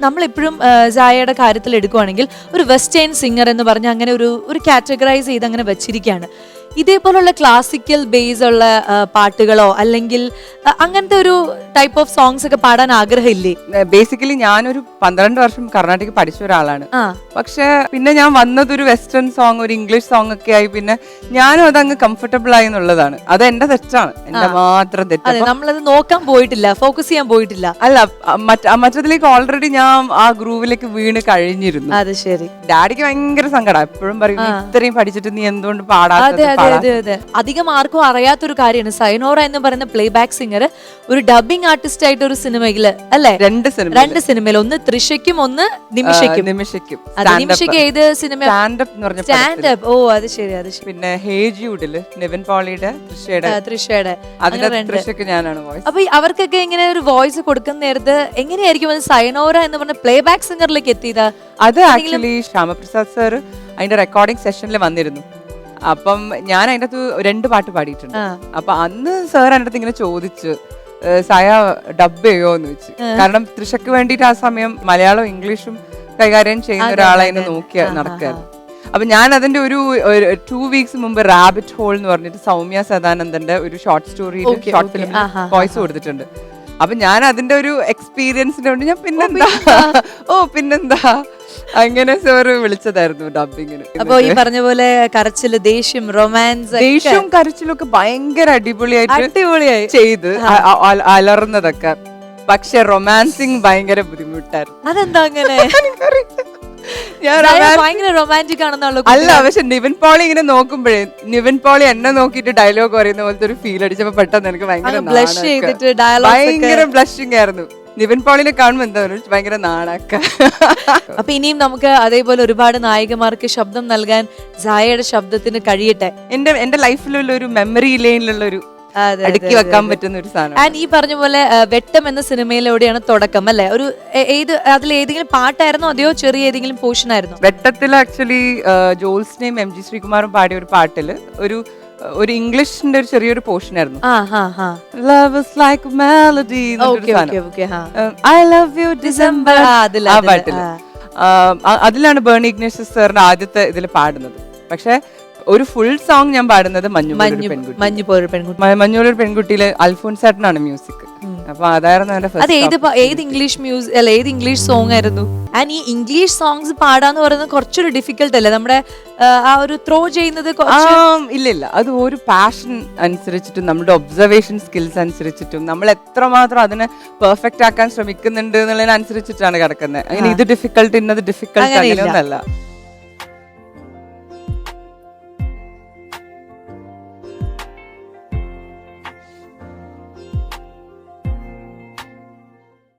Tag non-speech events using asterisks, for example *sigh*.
നമ്മളെപ്പോഴും ജായയുടെ കാര്യത്തിൽ എടുക്കുവാണെങ്കിൽ ഒരു വെസ്റ്റേൺ സിംഗർ എന്ന് പറഞ്ഞ് അങ്ങനെ ഒരു ഒരു കാറ്റഗറൈസ് ചെയ്ത് അങ്ങനെ വെച്ചിരിക്കുകയാണ്. ഇതേപോലുള്ള ക്ലാസിക്കൽ ബേസ് ഉള്ള പാട്ടുകളോ അല്ലെങ്കിൽ അങ്ങനത്തെ ഒരു ടൈപ്പ് ഓഫ് സോങ്സ് ഒക്കെ പാടാൻ ആഗ്രഹമില്ലേ? ബേസിക്കലി ഞാനൊരു പന്ത്രണ്ട് വർഷം കർണാടക പഠിച്ച ഒരാളാണ്. പക്ഷെ പിന്നെ ഞാൻ വന്നത് ഒരു വെസ്റ്റേൺ സോങ് ഒരു ഇംഗ്ലീഷ് സോങ് ഒക്കെ ആയി പിന്നെ ഞാനും അതങ്ങ് കംഫർട്ടബിൾ ആയി എന്നുള്ളതാണ്. അത് എന്റെ തെറ്റാണ്. എന്റെ മാത്രം തെറ്റ്. നമ്മളത് നോക്കാൻ പോയിട്ടില്ല ഫോക്കസ് ചെയ്യാൻ പോയിട്ടില്ല. അല്ല മറ്റതിലേക്ക് ഓൾറെഡി ഞാൻ ആ ഗ്രൂവിലേക്ക് വീണ് കഴിഞ്ഞിരുന്നു. അത് ശരി. ഡാഡിക്ക് ഭയങ്കര സങ്കടം. എപ്പോഴും പറയും ഇത്രയും പഠിച്ചിട്ട് നീ എന്തുകൊണ്ട് പാടാത്തത്? അതെ അതെ അധികം ആർക്കും അറിയാത്തൊരു കാര്യമാണ്. സൈനോറ എന്ന് പറയുന്ന പ്ലേ ബാക്ക് സിംഗർ ഒരു ഡബിംഗ് ആർട്ടിസ്റ്റ് ആയിട്ട് ഒരു സിനിമയിൽ അല്ലെ? രണ്ട് സിനിമ രണ്ട് സിനിമയിൽ. ഒന്ന് ത്രിഷയ്ക്കും ഒന്ന് നിമിഷയ്ക്കും. നിമിഷയ്ക്കും. നിമിഷയ്ക്ക് ഏത് സിനിമ സ്റ്റാൻഡപ്പ് എന്ന് പറഞ്ഞ സ്റ്റാൻഡ് അപ്പ് ഓ അത് ശരി അത് ശരി. പിന്നെ ഹേജിയുഡിൽ നിവിൻ പോളിയുടെ ത്രിഷയുടെ. തൃഷയുടെ ഞാനാണ് വോയിസ് അപ്പൊ അവർക്കൊക്കെ ഇങ്ങനെ ഒരു വോയിസ് കൊടുക്കുന്ന നേരത്ത് എങ്ങനെയായിരിക്കും അത് സൈനോറ എന്ന് പറഞ്ഞ പ്ലേ ബാക്ക് സിംഗറിലേക്ക് എത്തിയത്? അത് ആക്ച്വലി ശ്യാമപ്രസാദ് സാർ അതിന്റെ റെക്കോർഡിംഗ് സെഷനിൽ വന്നിരുന്നു. അപ്പം ഞാൻ അതിന്റെ അകത്ത് രണ്ട് പാട്ട് പാടിയിട്ടുണ്ട്. അപ്പൊ അന്ന് സാർ എന്റെ അടുത്ത് ഇങ്ങനെ ചോദിച്ചു സായ ഡബ് ചെയ്യോ എന്ന് വെച്ച് കാരണം തൃശക്ക് വേണ്ടിയിട്ട് ആ സമയം മലയാളവും ഇംഗ്ലീഷും കൈകാര്യം ചെയ്യുന്ന ഒരാളെ. നോക്കിയ ആ, ആ, അപ്പൊ ഞാൻ അതിന്റെ ഒരു ടു വീക്സ് മുമ്പ് റാബിറ്റ് ഹോൾ എന്ന് പറഞ്ഞിട്ട് സൗമ്യ സദാനന്ദന്റെ ഒരു short story short film voice കൊടുത്തിട്ടുണ്ട്. അപ്പൊ ഞാൻ അതിന്റെ ഒരു എക്സ്പീരിയൻസിന്റെ കൊണ്ട് ഞാൻ പിന്നെന്താ? ഓ പിന്നെന്താ? *laughs* അങ്ങനെ സാറ് വിളിച്ചതായിരുന്നു ഡബിങ്ങിന് അപ്പൊ ഈ പറഞ്ഞ പോലെ കരച്ചിൽ ദേഷ്യം റൊമാൻസ് ദേഷ്യവും കരച്ചിലും ഒക്കെ ഭയങ്കര അടിപൊളിയായിട്ട് അടിപൊളിയായി. ചെയ്ത് അലർന്നതൊക്കെ. പക്ഷെ റൊമാൻസിങ് ഭയങ്കര ബുദ്ധിമുട്ടായിരുന്നു. അതെന്താ അങ്ങനെ? അല്ല പക്ഷെ നിവിൻ പോളി ഇങ്ങനെ നോക്കുമ്പോഴേ നിവിൻ പോളി എന്നെ നോക്കിയിട്ട് ഡയലോഗ് പറയുന്ന പോലത്തെ ഒരു ഫീൽ അടിച്ചപ്പോ പെട്ടെന്ന് എനിക്ക് ഭയങ്കര ബ്ലഷ് ചെയ്തിട്ട് ഡയലോഗ്സ് ഭയങ്കര ബ്ലഷിംഗ് ആയിരുന്നു. നിവിൻ പോളിനെ കാണുമ്പോ എന്താ പറയുക? ഭയങ്കര നാണക്ക. അപ്പൊ ഇനിയും നമുക്ക് അതേപോലെ ഒരുപാട് നായികമാർക്ക് ശബ്ദം നൽകാൻ സായയുടെ ശബ്ദത്തിന് കഴിയട്ടെ. എന്റെ എന്റെ ലൈഫിലുള്ള ഒരു മെമ്മറി ലൈനിലുള്ള ഒരു അടുക്കി വെക്കാൻ പറ്റുന്ന ഒരു സാധനം ആൻഡ് ഈ പറഞ്ഞ പോലെ വെട്ടം എന്ന സിനിമയിലൂടെയാണ് തുടക്കം അല്ലെ? ഒരു ഏത് അതിൽ ഏതെങ്കിലും പാട്ടായിരുന്നോ? അതെയോ ചെറിയ ഏതെങ്കിലും പോർഷൻ ആയിരുന്നു? വെട്ടത്തിൽ ആക്ച്വലി ജോൾസിനെയും എം ജി ശ്രീകുമാറും പാടിയ ഒരു പാട്ടിൽ ഒരു ഒരു ഇംഗ്ലീഷിന്റെ ഒരു ചെറിയൊരു പോർഷൻ ആയിരുന്നു. Love is like melody I love you December ആ, അതിലാണ് ബേണി ഇഗ്നേഷ്യസ് സാറിന്റെ ആദ്യത്തെ ഇതിൽ പാടുന്നത്. പക്ഷെ ഒരു ഫുൾ സോങ് ഞാൻ പാടുന്നത് മഞ്ഞു മഞ്ഞു പെൺകുട്ടി. മഞ്ഞു പെൺകുട്ടിയിലെ ചേട്ടനാണ് മ്യൂസിക് അപ്പൊ അതായിരുന്നു എന്റെ ഏത് ഇംഗ്ലീഷ് മ്യൂസിക് അല്ല ഏത് ഇംഗ്ലീഷ് സോങ് ആയിരുന്നു? ആൻഡ് ഈ ഇംഗ്ലീഷ് സോങ്സ് പാടാന്ന് പറയുന്നത് കുറച്ചൊരു ഡിഫിക്കൽട്ട് അല്ലേ? നമ്മുടെ ആ, ഒരു ത്രോ ചെയ്യുന്നത് ഇല്ല ഇല്ല അത് ഒരു പാഷൻ അനുസരിച്ചിട്ടും നമ്മുടെ ഒബ്സർവേഷൻ സ്കിൽസ് അനുസരിച്ചിട്ടും നമ്മൾ എത്രമാത്രം അതിനെ പെർഫെക്റ്റ് ആക്കാൻ ശ്രമിക്കുന്നുണ്ട് എന്നുള്ളതിനനുസരിച്ചിട്ടാണ് കിടക്കുന്നത്. അങ്ങനെ ഇത് ഡിഫിക്കൽട്ട് ഇന്നത് ഡിഫിക്കൽട്ട്. അങ്ങനെയൊന്നല്ല